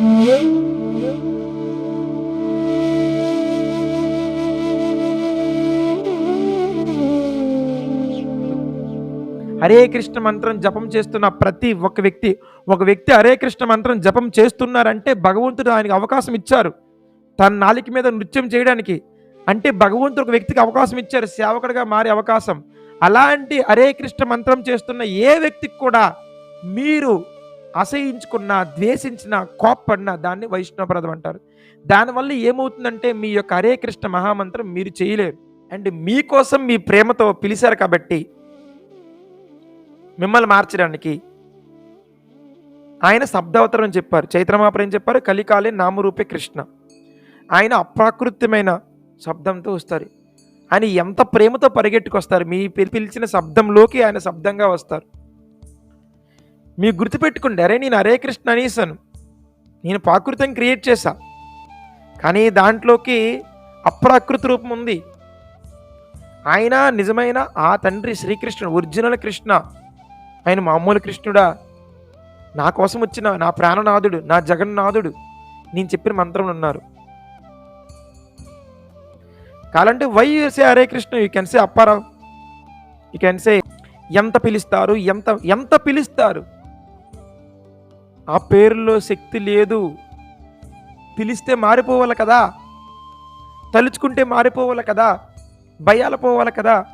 హరే కృష్ణ మంత్రం జపం చేస్తున్న ప్రతి ఒక్క వ్యక్తి ఒక వ్యక్తి హరే కృష్ణ మంత్రం జపం చేస్తున్నారంటే భగవంతుడు ఆయనకి అవకాశం ఇచ్చారు. తన నాలిక మీద నృత్యం చేయడానికి అంటే భగవంతుడు ఒక వ్యక్తికి అవకాశం ఇచ్చారు సేవకుడిగా మారే అవకాశం. అలాంటి హరే కృష్ణ మంత్రం చేస్తున్న ఏ వ్యక్తికి కూడా మీరు అసహించుకున్న ద్వేషించిన కోప్పడిన దాన్ని వైష్ణవప్రదం అంటారు. దానివల్ల ఏమవుతుందంటే మీ యొక్క హరే కృష్ణ మహామంత్రం మీరు చేయలేరు. అండ్ మీకోసం మీ ప్రేమతో పిలిచారు కాబట్టి మిమ్మల్ని మార్చడానికి ఆయన శబ్దావతారం చెప్పారు. చైత్రమాపరం చెప్పారు? కలికాలే నామరూపే కృష్ణ. ఆయన అప్రాకృత్యమైన శబ్దంతో వస్తారు. ఆయన ఎంత ప్రేమతో పరిగెట్టుకొస్తారు? మీ పిలి- పిలిచిన శబ్దంలోకి ఆయన శబ్దంగా వస్తారు. మీరు గుర్తుపెట్టుకోండి అరే నేను హరే కృష్ణ అనేసాను. నేను ప్రాకృతం క్రియేట్ చేశా. కానీ దాంట్లోకి అప్రాకృత రూపం ఉంది. ఆయన నిజమైన ఆ తండ్రి శ్రీకృష్ణుడు ఒరిజినల్ కృష్ణ. ఆయన మామూలు కృష్ణుడా. నా కోసం వచ్చిన నా ప్రాణనాథుడు నా జగన్నాథుడు నేను చెప్పిన మంత్రం ఉన్నారు. కాలంటే why say Hare Krishna? You can say Apparao? You can say ఎంత పిలుస్తారు? ఎంత ఎంత పిలుస్తారు? ఆ పేరులో శక్తి లేదు. పిలిస్తే మారిపోవాలి కదా. తలుచుకుంటే మారిపోవాలి కదా. భయాలు పోవాలి కదా.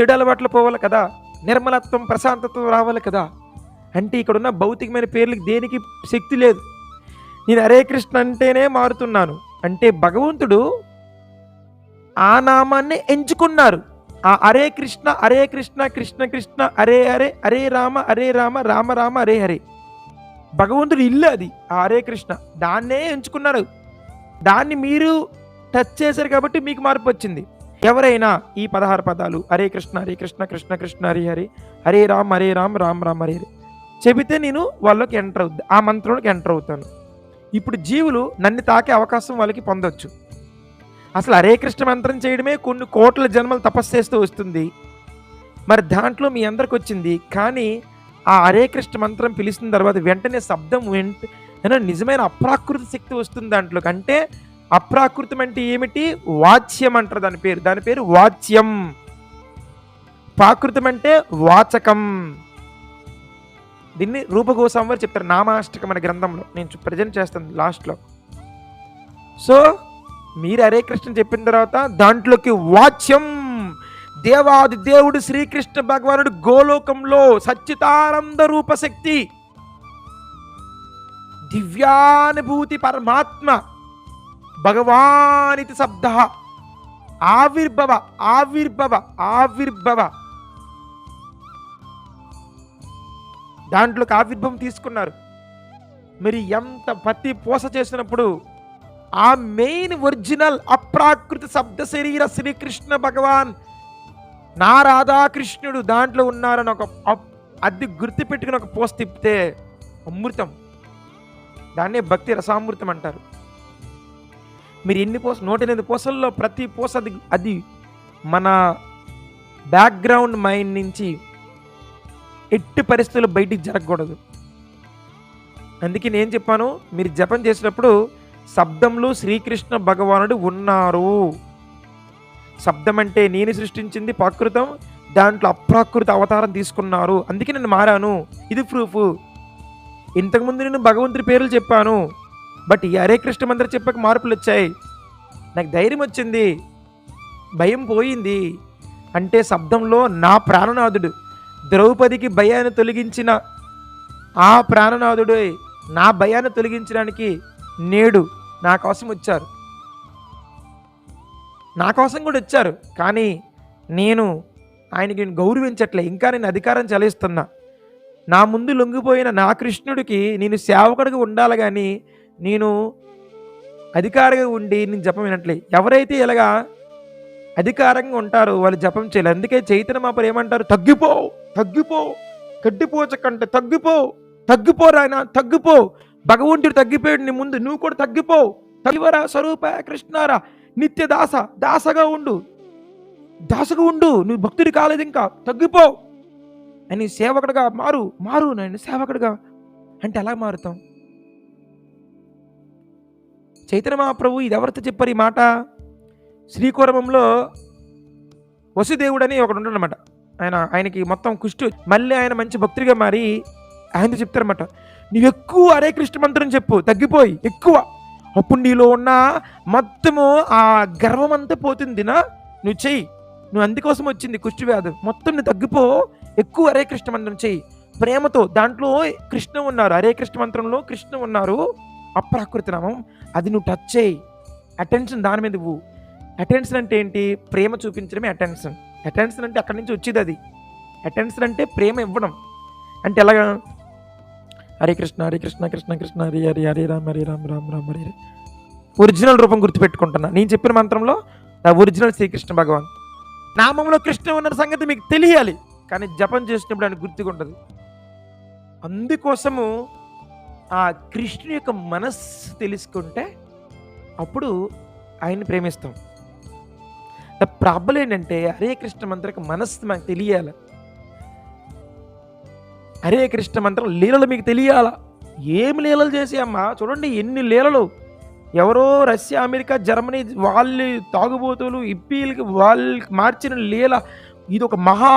చెడు అలవాట్లు పోవాలి కదా. నిర్మలత్వం ప్రశాంతత్వం రావాలి కదా. అంటే ఇక్కడ ఉన్న భౌతికమైన పేర్లకి దేనికి శక్తి లేదు? నేను హరే కృష్ణ అంటేనే మారుతున్నాను. అంటే భగవంతుడు ఆ నామాన్ని ఎంచుకున్నారు. ఆ హరే కృష్ణ హరే కృష్ణ కృష్ణ కృష్ణ హరే హరే హరే రామ హరే రామ రామ రామ హరే హరే. భగవంతుడు ఇల్లు అది. ఆ హరే కృష్ణ. దాన్నే ఎంచుకున్నారు. దాన్ని మీరు టచ్ చేశారు కాబట్టి మీకు మార్పు వచ్చింది. ఎవరైనా ఈ పదహారు పదాలు హరే కృష్ణ హరే కృష్ణ కృష్ణ కృష్ణ హరి హరి హరే రామ్ హరే రామ్ రామ్ రామ్ హరే హరి. చెబితే నేను వాళ్ళకి ఎంటర్ అవుద్ది ఆ మంత్రంలోకి ఎంటర్ అవుతాను. ఇప్పుడు జీవులు నన్ను తాకే అవకాశం వాళ్ళకి పొందొచ్చు. అసలు హరే కృష్ణ మంత్రం చేయడమే కొన్ని కోట్ల జన్మలు తపస్సు చేస్తూ వస్తుంది. మరి దాంట్లో మీ అందరికి వచ్చింది కానీ ఆ హరే కృష్ణ మంత్రం పిలిచిన తర్వాత వెంటనే శబ్దం వెంట నిజమైన అప్రాకృత శక్తి వస్తుంది దాంట్లోకి అంటే అప్రాకృతం అంటే ఏమిటి? వాచ్యం అంటారు దాని పేరు. దాని పేరు వాచ్యం. ప్రాకృతం అంటే వాచకం. దీన్ని రూపగోసం వారు చెప్తారు. నామాష్టకం అనే గ్రంథంలో నేను ప్రజెంట్ చేస్తాను లాస్ట్లో. సో మీరు హరే కృష్ణ చెప్పిన తర్వాత దాంట్లోకి వాచ్యం దేవాది దేవుడు శ్రీకృష్ణ భగవానుడు గోలోకంలో సచ్చితానంద రూపశక్తి దివ్యానుభూతి పరమాత్మ భగవానితి శబ్ద ఆవిర్భవ ఆవిర్భవ ఆవిర్భవ. దాంట్లోకి ఆవిర్భవం తీసుకున్నారు. మరి ఎంత పత్తి పోస చేసినప్పుడు ఆ మెయిన్ ఒరిజినల్ అప్రాకృత శబ్ద శరీర శ్రీకృష్ణ భగవాన్ నా రాధాకృష్ణుడు దాంట్లో ఉన్నారని ఒక అద్దె గుర్తుపెట్టుకుని ఒక పోస్ట్ తిప్పితే అమృతం. దాన్నే భక్తి రసామృతం అంటారు. మీరు ఎన్ని పోస నూట ఎనిమిది పూసల్లో ప్రతి పూస అది అది మన బ్యాక్గ్రౌండ్ మైండ్ నుంచి ఎట్టి పరిస్థితులు బయటికి జరగకూడదు. అందుకే నేను చెప్పాను మీరు జపం చేసినప్పుడు శబ్దంలో శ్రీకృష్ణ భగవానుడు ఉన్నారు. శబ్దం అంటే నేను సృష్టించింది ప్రాకృతం దాంట్లో అప్రాకృత అవతారం తీసుకున్నారు. అందుకే నేను మారాను. ఇది ప్రూఫ్. ఇంతకుముందు నేను భగవంతుడి పేర్లు చెప్పాను. బట్ ఈ హరే కృష్ణ మంత్రం చెప్పక మార్పులు వచ్చాయి. నాకు ధైర్యం వచ్చింది. భయం పోయింది. అంటే శబ్దంలో నా ప్రాణనాథుడు ద్రౌపదికి భయాన్ని తొలగించిన ఆ ప్రాణనాథుడు నా భయాన్ని తొలగించడానికి నేడు నా కోసం వచ్చారు. నా కోసం కూడా వచ్చారు కానీ నేను ఆయనకి నేను గౌరవించట్లే. ఇంకా నేను అధికారం చలిస్తున్నా నా ముందు లొంగిపోయిన నా కృష్ణుడికి నేను సేవకుడిగా ఉండాలి కానీ నేను అధికారిగా ఉండి నేను జపం వినట్లే. ఎవరైతే ఇలాగా అధికారంగా ఉంటారో వాళ్ళు జపం చేయలేరు. అందుకే చైతన్య మాపరు ఏమంటారు? తగ్గిపో తగ్గిపో గడ్డిపోచకంటే తగ్గిపో తగ్గిపో రాయన తగ్గిపో. భగవంతుడు తగ్గిపోయాడు నీ ముందు నువ్వు కూడా తగ్గిపో. తగ్గివరా స్వరూప కృష్ణారా? నిత్య దాస దాసగా ఉండు. దాసగా ఉండు. నువ్వు భక్తుడి కాలేదు ఇంకా. తగ్గిపో. అని సేవకుడిగా మారు మారు నేను సేవకుడిగా. అంటే ఎలా మారుతాం? చైతన్య మహాప్రభు ఇది ఎవరితో చెప్పారు ఈ మాట? శ్రీకోరమంలో వసుదేవుడు అని ఒకడు ఉంటాడనమాట ఆయన ఆయనకి మొత్తం కుష్టు. మళ్ళీ ఆయన మంచి భక్తుడిగా మారి ఆయనతో చెప్తారన్నమాట. నువ్వు ఎక్కువ హరే కృష్ణ మంత్రం చెప్పు తగ్గిపోయి ఎక్కువ. అప్పుడు నీలో ఉన్న మొత్తము ఆ గర్వం అంతా పోతుందినా నువ్వు చెయ్యి. నువ్వు అందుకోసం వచ్చింది కుష్టి వ్యాధు మొత్తం నువ్వు తగ్గిపో. ఎక్కువ హరే కృష్ణ మంత్రం చెయ్యి. ప్రేమతో దాంట్లో కృష్ణ ఉన్నారు. హరే కృష్ణ మంత్రంలో కృష్ణ ఉన్నారు. అప్రాకృతి నామం. అది నువ్వు టచ్ చేయి అటెన్షన్ దాని మీద ఇవ్వు. అటెన్షన్ అంటే ఏంటి? ప్రేమ చూపించడమే అటెన్షన్ అటెన్షన్ అంటే అక్కడి నుంచి వచ్చేది అది. అటెన్షన్ అంటే ప్రేమ ఇవ్వడం. అంటే ఎలాగా? హరే కృష్ణ హరే కృష్ణ కృష్ణ కృష్ణ హరి హరి హరే రామ్ హరి రామ్ రామ్ రామ్ హరి ఒరిజినల్ రూపం గుర్తుపెట్టుకుంటున్నా. నేను చెప్పిన మంత్రంలో నా ఒరిజినల్ శ్రీకృష్ణ భగవాన్. నామంలో కృష్ణ ఉన్న సంగతి మీకు తెలియాలి కానీ జపం చేసినప్పుడు ఆయన గుర్తుకుంటుంది. అందుకోసము ఆ కృష్ణుని యొక్క మనస్సు తెలుసుకుంటే అప్పుడు ఆయన్ని ప్రేమిస్తాం. ప్రాబ్లం ఏంటంటే హరే కృష్ణ మంత్రక మనస్సు మనకు తెలియాలి. హరే కృష్ణ మంత్రం లీలలు మీకు తెలియాలా? ఏం లీలలు చేసి అమ్మా? చూడండి ఎన్ని లీలలు. ఎవరో రష్యా అమెరికా జర్మనీ వాళ్ళు తాగుబోతులు ఇప్పీలకి వాళ్ళకి మార్చిన లీల. ఇది ఒక మహా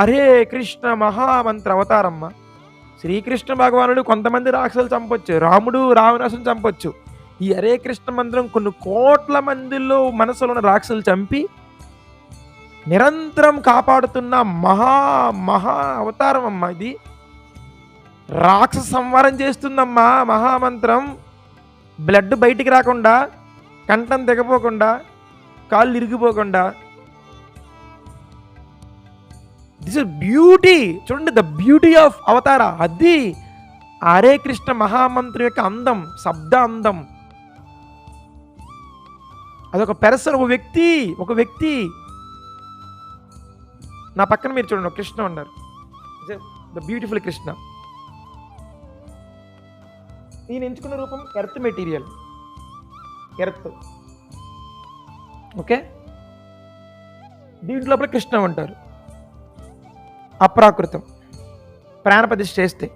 హరే కృష్ణ మహామంత్ర అవతారమ్మ. శ్రీకృష్ణ భగవానుడు కొంతమంది రాక్షసులు చంపొచ్చు రాముడు రావణాసుని చంపొచ్చు. ఈ హరే కృష్ణ మంత్రం కొన్ని కోట్ల మందిలో మనసులో ఉన్న రాక్షసులు చంపి నిరంతరం కాపాడుతున్న మహా మహా అవతారం అమ్మా ఇది. రాక్షస సంహారం చేస్తుందమ్మా మహామంత్రం. బ్లడ్ బయటికి రాకుండా కంఠం తెగపోకుండా కాళ్ళు ఇరిగిపోకుండా. దిస్ ఇస్ బ్యూటీ చూడండి ద బ్యూటీ ఆఫ్ అవతార. అది హరే కృష్ణ మహామంత్రి యొక్క అందం శబ్ద అందం. అదొక పెరసన్ ఒక వ్యక్తి ఒక వ్యక్తి. నా పక్కన మీరు చూడండి ఒక కృష్ణ ఉన్నారు. The beautiful Krishna. నేను ఎంచుకున్న రూపం ఎర్త్ మెటీరియల్. ఎర్త్. ఓకే? దీంట్లో కృష్ణ ఉంటారు అప్రాకృతం. ప్రాణప్రతిష్ఠ చేస్తే.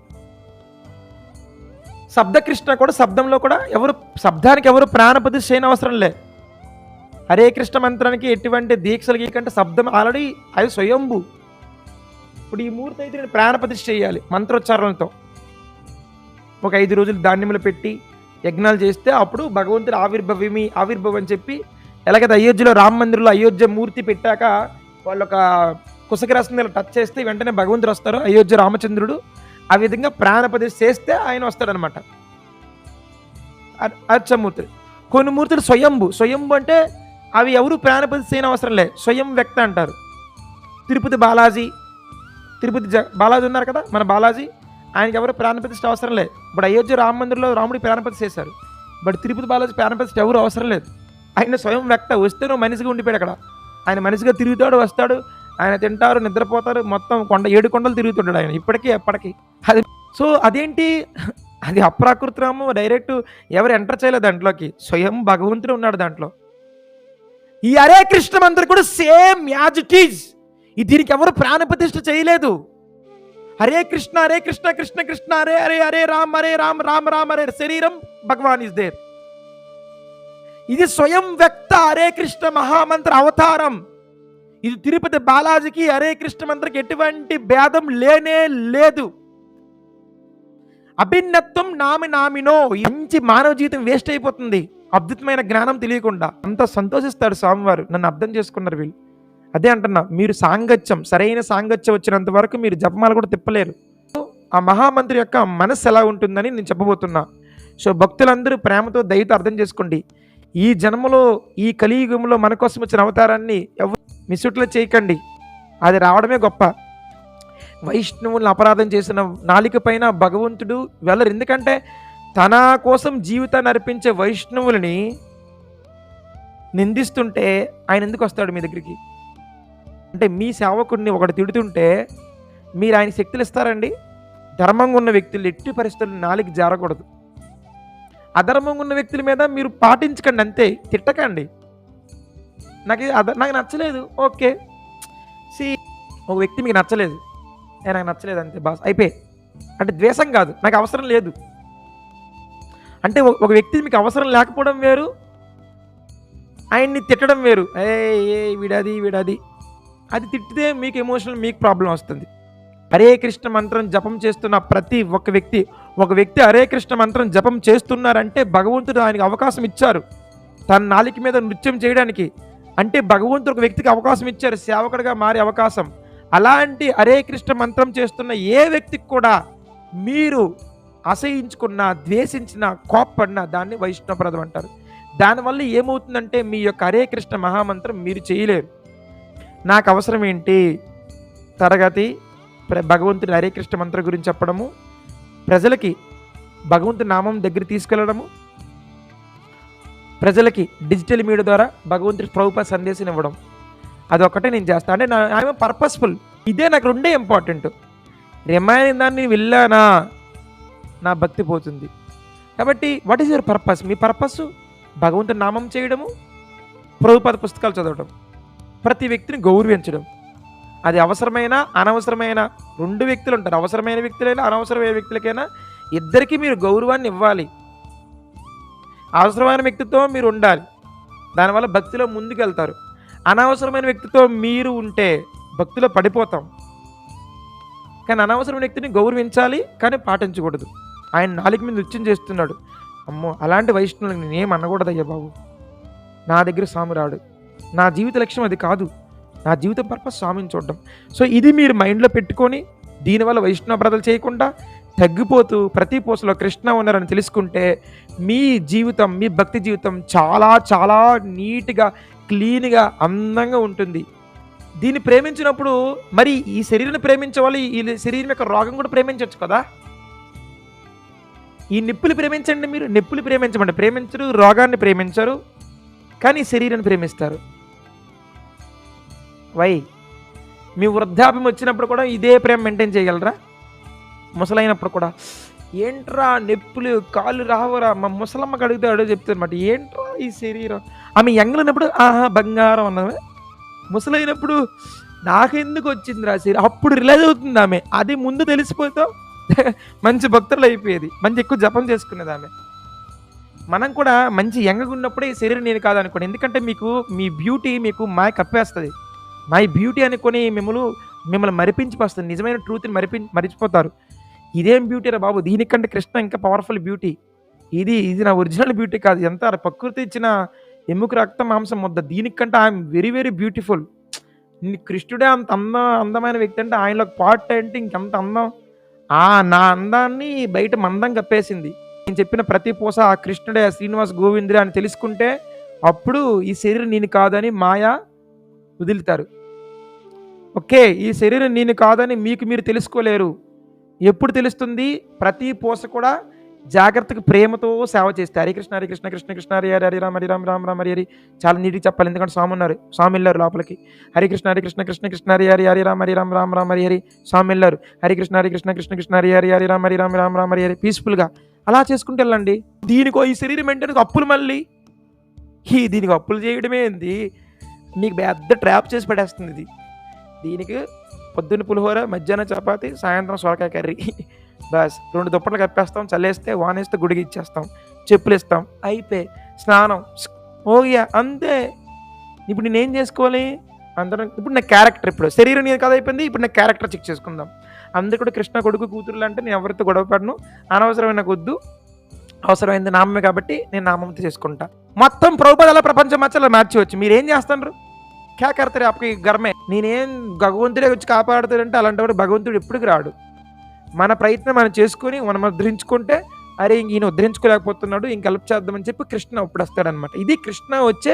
శబ్దకృష్ణ కూడా శబ్దంలో కూడా ఎవరు శబ్దానికి ఎవరు ప్రాణప్రతిష్ఠ చేయని అవసరం లే హరే కృష్ణ మంత్రానికి ఎటువంటి దీక్షలు గీకంటే శబ్దం ఆల్రెడీ అది స్వయంభూ. ఇప్పుడు ఈ మూర్తి అయితే నేను ప్రాణప్రతిష్ఠ చేయాలి మంత్రోచ్చారణలతో ఒక ఐదు రోజులు ధాన్యములు పెట్టి యజ్ఞాలు చేస్తే అప్పుడు భగవంతుడు ఆవిర్భవిమి ఆవిర్భవం అని చెప్పి ఎలాగైతే అయోధ్యలో రామ మందిరంలో అయోధ్య మూర్తి పెట్టాక వాళ్ళు ఒక కుసకరసం టచ్ చేస్తే వెంటనే భగవంతుడు వస్తారు అయోధ్య రామచంద్రుడు. ఆ విధంగా ప్రాణపతి చేస్తే ఆయన వస్తాడనమాట అచ్చమూర్తులు కొన్ని మూర్తులు స్వయంభు. స్వయంభు అంటే అవి ఎవరు ప్రాణపతి చేయని అవసరం లే స్వయం వ్యక్త అంటారు. తిరుపతి బాలాజీ తిరుపతి జ బాలాజీ ఉన్నారు కదా మన బాలాజీ. ఆయనకి ఎవరు ప్రాణప్రతిష్ఠ అవసరం లేదు. ఇప్పుడు అయోధ్య రామ మందిరంలో రాముడి ప్రాణప్రతిష్ఠ చేశారు. బట్ తిరుపతి బాలాజీ ప్రాణప్రతిష్ఠ ఎవరు అవసరం లేదు. ఆయన స్వయం వ్యక్త వస్తే నువ్వు మనిషిగా ఉండిపోయాడు అక్కడ. ఆయన మనిషిగా తిరుగుతాడు వస్తాడు ఆయన తింటారు నిద్రపోతారు మొత్తం కొండ ఏడు కొండలు తిరుగుతుంటాడు ఆయన ఇప్పటికీ ఎప్పటికీ. అది సో అదేంటి? అది అప్రాకృతరాము డైరెక్ట్ ఎవరు ఎంటర్ చేయలేదు దాంట్లోకి. స్వయం భగవంతుడు ఉన్నాడు దాంట్లో. ఈ హరే కృష్ణ మంత్రి కూడా సేమ్ యాజ్ ఇట్ ఈజ్. దీనికి ఎవరు ప్రాణప్రతిష్ఠ చేయలేదు. హరే కృష్ణ హరే కృష్ణ కృష్ణ కృష్ణ హరే హరే హరే రామ్ హరే రామ్ రామ్ రామ్ హరే శరీరం భగవాన్ ఇస్ దేర్ ఇది స్వయం వ్యక్త హరే కృష్ణ మహామంత్ర అవతారం. ఇది తిరుపతి బాలాజీకి హరే కృష్ణ మంత్రకి ఎటువంటి భేదం లేనే లేదు. అభిన్నత్వం నామి నామినో మంచి మానవ జీవితం వేస్ట్ అయిపోతుంది. అద్భుతమైన జ్ఞానం తెలియకుండా. అంత సంతోషిస్తాడు స్వామివారు. నన్ను అర్థం చేసుకున్నారు వీళ్ళు. అదే అంటున్నా మీరు సాంగత్యం సరైన సాంగత్యం వచ్చినంత వరకు మీరు జపమాల కూడా తిప్పలేరు. ఆ మహామంత్రి యొక్క మనస్సు ఎలా ఉంటుందని నేను చెప్పబోతున్నా. సో భక్తులందరూ ప్రేమతో దయతో అర్థం చేసుకోండి. ఈ జన్మలో ఈ కలియుగంలో మన కోసం వచ్చిన అవతారాన్ని ఎవరు మిసుట్లో చేయకండి. అది రావడమే గొప్ప. వైష్ణవులను అపరాధం చేసిన నాలిక పైన భగవంతుడు వెళ్ళరు. ఎందుకంటే తన కోసం జీవితాన్ని అర్పించే వైష్ణవులని నిందిస్తుంటే ఆయన ఎందుకు వస్తాడు మీ దగ్గరికి? అంటే మీ సేవకుడిని ఒకటి తిడుతుంటే మీరు ఆయన శక్తులు ఇస్తారండి. ధర్మంగా ఉన్న వ్యక్తులు ఎట్టి పరిస్థితులు నాలుగు జారకూడదు. అధర్మంగా ఉన్న వ్యక్తుల మీద మీరు పాటించకండి అంతే తిట్టకండి. నాకు అద నాకు నచ్చలేదు ఓకే. సి ఒక వ్యక్తి మీకు నచ్చలేదు. ఏ నాకు నచ్చలేదు అంతే బాస్ అయిపోయి అంటే ద్వేషం కాదు నాకు అవసరం లేదు. అంటే ఒక వ్యక్తి మీకు అవసరం లేకపోవడం వేరు ఆయన్ని తిట్టడం వేరు. ఏ ఏ వీడది వీడది. అది తిట్టితే మీకు ఎమోషనల్ మీకు ప్రాబ్లం వస్తుంది. హరే కృష్ణ మంత్రం జపం చేస్తున్న ప్రతి ఒక్క వ్యక్తి ఒక వ్యక్తి హరే కృష్ణ మంత్రం జపం చేస్తున్నారంటే భగవంతుడు ఆయనకి అవకాశం ఇచ్చారు. తన నాలిక మీద నృత్యం చేయడానికి అంటే భగవంతుడు ఒక వ్యక్తికి అవకాశం ఇచ్చారు సేవకుడిగా మారే అవకాశం. అలాంటి హరే కృష్ణ మంత్రం చేస్తున్న ఏ వ్యక్తికి కూడా మీరు అసహించుకున్న ద్వేషించిన కోప్పడిన దాన్ని వైష్ణవప్రదం అంటారు. దానివల్ల ఏమవుతుందంటే మీ యొక్క హరే కృష్ణ మహామంత్రం మీరు చేయలేరు. నాకు అవసరం ఏంటి తరగతి ప్ర- హరేకృష్ణ హరే మంత్రం గురించి చెప్పడము ప్రజలకి భగవంతుని నామం దగ్గర తీసుకెళ్ళడము ప్రజలకి డిజిటల్ మీడియా ద్వారా భగవంతుడి ప్రభుప సందేశం ఇవ్వడం. అదొకటే నేను చేస్తాను అంటే నా ఐఎమ్ పర్పస్ఫుల్. ఇదే నాకు రెండే ఇంపార్టెంట్. రిమైన్ దాన్ని వెళ్ళానా నా భక్తి పోతుంది. కాబట్టి వాట్ ఈస్ యువర్ పర్పస్? మీ పర్పస్ భగవంతుని నామం చేయడము ప్రభుపద పుస్తకాలు చదవడం. ప్రతి వ్యక్తిని గౌరవించడం. అది అవసరమైన అనవసరమైన రెండు వ్యక్తులు ఉంటారు. అవసరమైన వ్యక్తులైనా అనవసరమైన వ్యక్తులకైనా ఇద్దరికీ మీరు గౌరవాన్ని ఇవ్వాలి. అవసరమైన వ్యక్తితో మీరు ఉండాలి. దానివల్ల భక్తిలో ముందుకెళ్తారు. అనవసరమైన వ్యక్తితో మీరు ఉంటే భక్తిలో పడిపోతాం. కానీ అనవసరమైన వ్యక్తిని గౌరవించాలి కానీ పాటించకూడదు. ఆయన నాలుగు మీద నృత్యం చేస్తున్నాడు. అమ్మో అలాంటి వైష్ణవులకు నేనేం అనకూడదయ్యా బాబు. నా దగ్గర సాము రాడు నా జీవిత లక్ష్యం అది కాదు. నా జీవిత పర్పస్ స్వామిని చూడడం. సో ఇది మీరు మైండ్లో పెట్టుకొని దీనివల్ల వైష్ణవ బ్రతలు చేయకుండా తగ్గిపోతూ ప్రతి పూసలో కృష్ణ ఉన్నారని తెలుసుకుంటే మీ జీవితం మీ భక్తి జీవితం చాలా చాలా నీట్గా క్లీన్గా అందంగా ఉంటుంది. దీన్ని ప్రేమించినప్పుడు మరి ఈ శరీరాన్ని ప్రేమించే వాళ్ళు ఈ శరీరం యొక్క రోగం కూడా ప్రేమించవచ్చు కదా? ఈ నిప్పులు ప్రేమించండి మీరు. నిప్పులు ప్రేమించమండి. ప్రేమించరు రోగాన్ని ప్రేమించరు. కానీ శరీరాన్ని ప్రేమిస్తారు. వై? మీ వృద్ధాప్యం వచ్చినప్పుడు కూడా ఇదే ప్రేమ మెయింటైన్ చేయగలరా? ముసలైనప్పుడు కూడా ఏంట్రా నొప్పులు కాళ్ళు రావరా మా ముసలమ్మ కడిగితే అడుగు చెప్తారన్నమాట ఏంట్రా ఈ శరీరం? ఆమె ఎంగలైనప్పుడు ఆహా బంగారం అన్నది ముసలైనప్పుడు నాకెందుకు వచ్చిందిరా శరీరం? అప్పుడు రిలైజ్ అవుతుంది ఆమె. అది ముందు తెలిసిపోతే మంచి భక్తులు అయిపోయేది. మంచి ఎక్కువ జపం చేసుకునేది ఆమె. మనం కూడా మంచి యంగగా ఉన్నప్పుడే శరీరం నేను కాదనుకోండి ఎందుకంటే మీకు మీ బ్యూటీ మీకు మాయ కప్పేస్తుంది. మై బ్యూటీ అనుకొని మిమ్మల్ని మిమ్మల్ని మరిపించి వస్తుంది నిజమైన ట్రూత్ని మరిపి మరిచిపోతారు. ఇదేం బ్యూటీ రా బాబు? దీనికంటే కృష్ణ ఇంకా పవర్ఫుల్ బ్యూటీ. ఇది ఇది నా ఒరిజినల్ బ్యూటీ కాదు. ఎంత ప్రకృతి ఇచ్చిన ఎముక రక్త మాంసం ముద్ద. దీనికంటే ఐఎమ్ వెరీ వెరీ బ్యూటిఫుల్. కృష్ణుడే అంత అందం అందమైన వ్యక్తి అంటే ఆయనలో పార్ట్ అంటే ఇంకెంత అందం? ఆ నా అందాన్ని బయట మందం కప్పేసింది. నేను చెప్పిన ప్రతి పూస ఆ కృష్ణుడే ఆ శ్రీనివాస్ గోవిందుడే అని తెలుసుకుంటే అప్పుడు ఈ శరీరం నేను కాదని మాయా వదులుతారు. ఓకే ఈ శరీరం నేను కాదని మీకు మీరు తెలుసుకోలేరు. ఎప్పుడు తెలుస్తుంది? ప్రతి పూస కూడా జాగ్రత్తగా ప్రేమతో సేవ చేస్తే. హరికృష్ణ హరికృష్ణ కృష్ణ కృష్ణ హరి హరి హరి రామ హరి రామ రామ రామ హరి హరి. చాలా నీటికి చెప్పాలి. ఎందుకంటే స్వామి ఉన్నారు. స్వామి వెళ్ళారు లోపలికి. హరికృష్ణ హరికృష్ణ కృష్ణ కృష్ణ కృష్ణ హరి హరి హరి రామ హరి రామ రామ రామ హరి హరి. స్వామి వెళ్ళారు హరికృష్ణ కృష్ణ కృష్ణ కృష్ణ కృష్ణ హరి హరి హరి రామ హరి రామ రామ రామ హరి హరి. పీస్ఫుల్గా అలా చేసుకుంటూ వెళ్ళండి దీనికో ఈ శరీరం ఏంటంటే అప్పులు మళ్ళీ. ఈ దీనికి అప్పులు చేయడమే ఏంది? మీకు పెద్ద ట్రాప్ చేసి పడేస్తుంది ఇది. దీనికి పొద్దున్న పులిహోర మధ్యాహ్నం చపాతి సాయంత్రం సొరకాయ కర్రీ. బస్ రెండు దుప్పట్లు కప్పేస్తాం చల్లేస్తే వానేస్తే గుడికి ఇచ్చేస్తాం చెప్పులు ఇస్తాం. అయిపోయి స్నానం ఓగియా అంతే. ఇప్పుడు నేనేం చేసుకోవాలి? అందరం ఇప్పుడు నా క్యారెక్టర్ ఇప్పుడు శరీరం నేను కథ అయిపోయింది ఇప్పుడు నా క్యారెక్టర్ చెక్ చేసుకుందాం. అందుకు కూడా కృష్ణ కొడుకు కూతురులు అంటే నేను ఎవరితో గొడవ పడను. అనవసరమైన వద్దు అవసరమైంది నామే కాబట్టి నేను నామంతో చేసుకుంటా. మొత్తం ప్రభుపదాల ప్రపంచం మచ్చలో మార్చవచ్చు. మీరు ఏం చేస్తారు క్యా కర్తారు అప్పకి గర్మే. నేనేం భగవంతుడే వచ్చి కాపాడుతాడంటే అలాంటి భగవంతుడు ఎప్పటికి రాడు. మన ప్రయత్నం మనం చేసుకొని మనం ఉద్ధరించుకుంటే అరే ఇంక ఈయన ఉద్ధరించుకోలేకపోతున్నాడు ఇంక హెల్ప్ చేద్దామని చెప్పి కృష్ణ ఇప్పుడు వస్తాడనమాట ఇది కృష్ణ వచ్చే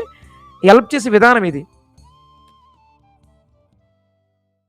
హెల్ప్ చేసే విధానం ఇది.